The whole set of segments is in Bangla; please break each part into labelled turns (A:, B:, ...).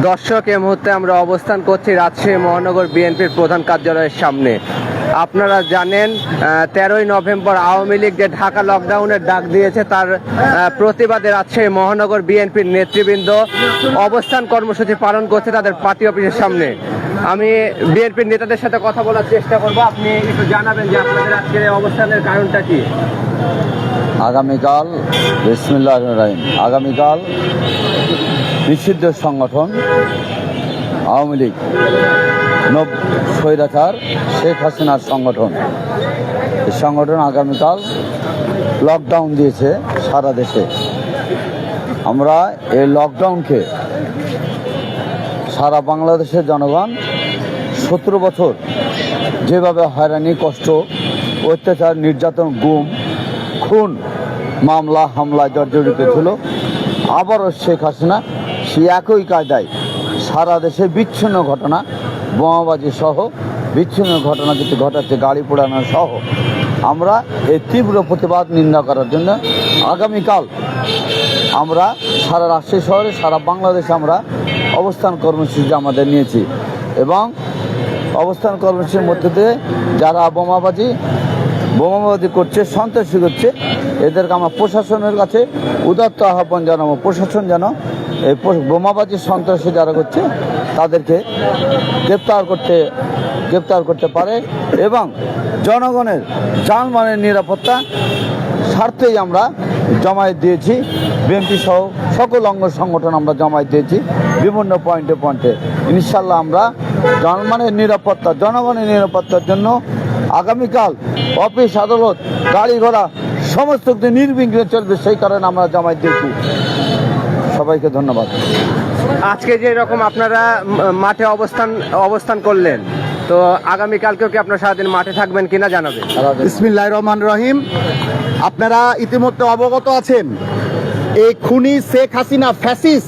A: দর্শক, এই মুহূর্তে আমরা অবস্থান করছি রাজশাহী মহানগর বিএনপির প্রধান কার্যালয়ের সামনে। আপনারা জানেন তেরোই নভেম্বর আওয়ামী লীগ যে ঢাকা লকডাউনের ডাক দিয়েছে, তার প্রতিবাদে রাজশাহী মহানগর বিএনপির নেতৃবৃন্দ অবস্থান কর্মসূচি পালন করছে তাদের পার্টি অফিসের সামনে। আমি বিএনপির নেতাদের সাথে কথা বলার চেষ্টা করব। আপনি একটু জানাবেন যে আপনাদের আজকের অবস্থানের কারণটা কি?
B: আগামীকাল বিসমিল্লাহ আগামীকাল নিষিদ্ধ সংগঠন আওয়ামী লীগ। নব স্বৈরাচার শেখ হাসিনার সংগঠন। এই সংগঠন আগামীকাল লকডাউন দিয়েছে সারা দেশে। আমরা এই লকডাউনকে সারা বাংলাদেশের জনগণ সতেরো বছর যেভাবে হয়রানি, কষ্ট, অত্যাচার, নির্যাতন, গুম, খুন, মামলা হামলায় জর্জরিত ছিল, আবারও শেখ হাসিনা সে একই কায়দায় সারা দেশে বিচ্ছিন্ন ঘটনা, বোমাবাজি সহ বিচ্ছিন্ন ঘটনা যেটি ঘটাচ্ছে, গাড়ি পোড়ানো সহ। আমরা এই তীব্র প্রতিবাদ নিন্দা করার জন্য আগামীকাল আমরা সারা রাজশাহী শহরে, সারা বাংলাদেশে আমরা অবস্থান কর্মসূচি আমাদের নিয়েছি এবং অবস্থান কর্মসূচির মধ্যে দিয়ে যারা বোমাবাজি বোমাবাজি করছে, সন্ত্রাসী করছে, এদেরকে আমরা প্রশাসনের কাছে উদাত্ত আহ্বান জানাব। প্রশাসন যেন এই বোমাবাজি সন্ত্রাসী যারা করছে, তাদেরকে গ্রেপ্তার করতে গ্রেপ্তার করতে পারে এবং জনগণের জানমানের নিরাপত্তা স্বার্থেই আমরা জমায়েত দিয়েছি। বিএনপি সহ সকল অঙ্গ সংগঠন আমরা জমায়েত দিয়েছি, বিভিন্ন পয়েন্টে পয়েন্টে। ইনশাল্লাহ আমরা জনমানের নিরাপত্তা, জনগণের নিরাপত্তার জন্য আগামীকাল অফিস, আদালত গাড়ি ঘোড়া সমস্ত নির্বিঘ্নে চলবে, সেই কারণে আমরা জমায়েত দিয়েছি। সবাইকে ধন্যবাদ।
A: আজকে যে রকম আপনারা মাঠে অবস্থান অবস্থান করলেন তো আগামীকালকেও কি আপনারা সারাদিন মাঠে থাকবেন কিনা জানাবেন?
C: ইসমিল্লাহ রহমান রহিম। আপনারা ইতিমধ্যে অবগত আছেন এই খুনি শেখ হাসিনা ফ্যাসিস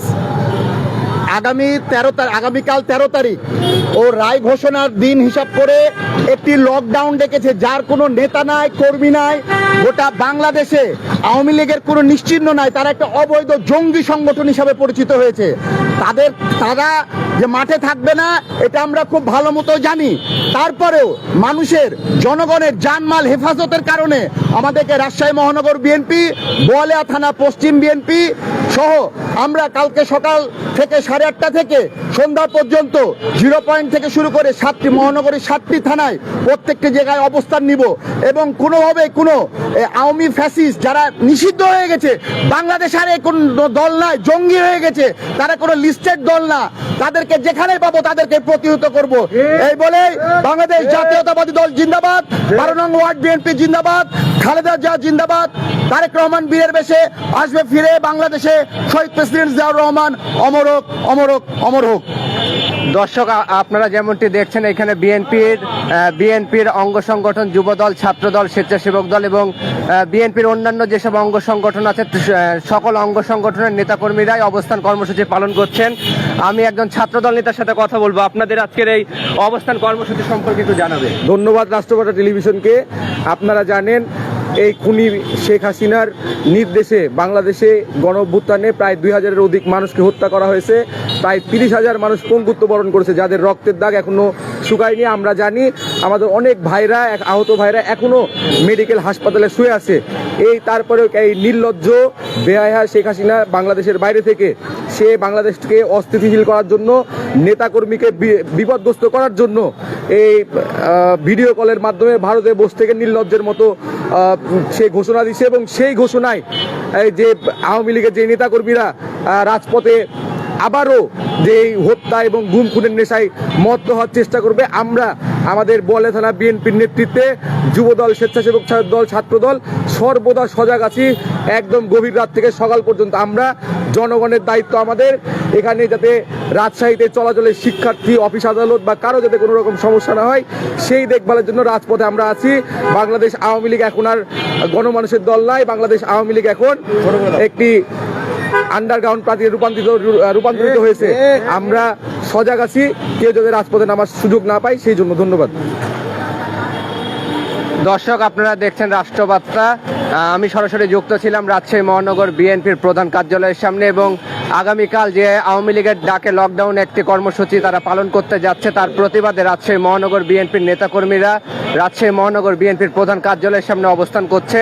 C: আগামী তেরো তারিখ আগামীকাল তেরো তারিখ ও রায় ঘোষণার দিন হিসাব করে একটি লকডাউন ডেকেছে, যার কোনো নেতা নাই, কর্মী নাই, গোটা বাংলাদেশে আওয়ামী লীগের কোনো নিশ্চিহ্ন নাই, তারা একটা অবৈধ জঙ্গি সংগঠন হিসাবে পরিচিত হয়েছে। তাদের, তারা যে মাঠে থাকবে না, এটা আমরা খুব ভালো মতো জানি। তারপরেও মানুষের, জনগণের জানমাল হেফাজতের কারণে আমাদেরকে রাজশাহী মহানগর বিএনপি, বোয়ালিয়া থানা পশ্চিম বিএনপি সহ আমরা কালকে সকাল থেকে সাড়ে আটটা থেকে সন্ধ্যা পর্যন্ত জিরো পয়েন্ট থেকে শুরু করে সাতটি মহানগরীর সাতটি থানায় প্রত্যেকটি জায়গায় অবস্থান নিব এবং কোনোভাবে কোনো আওয়ামী ফ্যাসিস যারা নিষিদ্ধ হয়ে গেছে, বাংলাদেশ আর কোন দল নাই, জঙ্গি হয়ে গেছে, তারা কোনো লিস্টেড দল না, তাদেরকে যেখানে পাবো তাদেরকে প্রতিহত করব। এই বলে বাংলাদেশ জাতীয়তাবাদী দল জিন্দাবাদ, বারো নং ওয়ার্ড বিএনপি জিন্দাবাদ, খালেদা জিয়া জিন্দাবাদ, তারেক রহমান বীরের বেশে আসবে ফিরে বাংলাদেশে শহীদ প্রেসিডেন্ট জিয়াউর রহমান, অমর হোক অমর হোক
A: দর্শক আপনারা যেমনটি দেখছেন, এখানে বিএনপির বিএনপির অঙ্গ সংগঠন যুবদল, ছাত্রদল, স্বেচ্ছাসেবক দল এবং বিএনপির অন্যান্য যেসব অঙ্গ সংগঠন আছে সকল অঙ্গ সংগঠনের নেতাকর্মীরাই অবস্থান কর্মসূচি পালন করছেন আমি একজন ছাত্রদল নেতার সাথে কথা বলব। আপনাদের আজকের এই অবস্থান কর্মসূচি সম্পর্কে একটু জানাবে
D: ধন্যবাদ রাষ্ট্রপতি টেলিভিশনকে। আপনারা জানেন এই খুনি শেখ হাসিনার নির্দেশে বাংলাদেশে গণ অভ্যুত্থানে প্রায় দুই হাজারের অধিক মানুষকে হত্যা করা হয়েছে। প্রায় তিরিশ হাজার মানুষ পঙ্গুত্ব বরণ করেছে, যাদের রক্তের দাগ এখনও শুকায়নি, আমরা জানি। আমাদের অনেক ভাইরা আহত ভাইরা এখনও মেডিকেল হাসপাতালে শুয়ে আছে। এই তারপরে এই নির্লজ্জ, বেহায়া শেখ হাসিনা বাংলাদেশের বাইরে থেকে, সে বাংলাদেশকে অস্থিতিশীল করার জন্য, নেতাকর্মীকে বিপদগ্রস্ত করার জন্য এই ভিডিও কলের মাধ্যমে ভারতে বসে থেকে নির্লজ্জের মতো সে ঘোষণা দিছে এবং সেই ঘোষণায় যে আওয়ামী লীগের যে নেতাকর্মীরা রাজপথে আবারও যে হত্যা এবং গুম খুনের নেশায় মত্ত হওয়ার চেষ্টা করবে, আমরা আমাদের বলে থানা বিএনপির নেতৃত্বে যুবদল, স্বেচ্ছাসেবক দল, ছাত্রদল সর্বদা সজাগ আছি। একদম গভীর রাত থেকে সকাল পর্যন্ত আমরা জনগণের দায়িত্ব আমাদের। এখানে যাতে রাজশাহীতে চলাচলের শিক্ষার্থী, অফিস আদালত বা কারও যাতে কোনো রকম সমস্যা না হয়, সেই দেখভালের জন্য রাজপথে আমরা আছি। বাংলাদেশ আওয়ামী লীগ এখন আর গণমানুষের দল নাই। বাংলাদেশ আওয়ামী লীগ এখন একটি আন্ডারগ্রাউন্ড প্রার্থী রূপান্তরিত রূপান্তরিত হয়েছে। আমরা সজাগ আছি, কেউ যাতে রাজপথে নামার সুযোগ না পায়, সেই জন্য ধন্যবাদ।
A: দর্শক, আপনারা দেখছেন রাষ্ট্রবার্তা। আমি সরাসরি যুক্ত ছিলাম রাজশাহী মহানগর বিএনপির প্রধান কার্যালয়ের সামনে এবং আগামীকাল যে আওয়ামী লীগের ডাকে লকডাউন একটি কর্মসূচি তারা পালন করতে যাচ্ছে, তার প্রতিবাদে রাজশাহী মহানগর বিএনপির নেতাকর্মীরা রাজশাহী মহানগর বিএনপির প্রধান কার্যালয়ের সামনে অবস্থান করছে।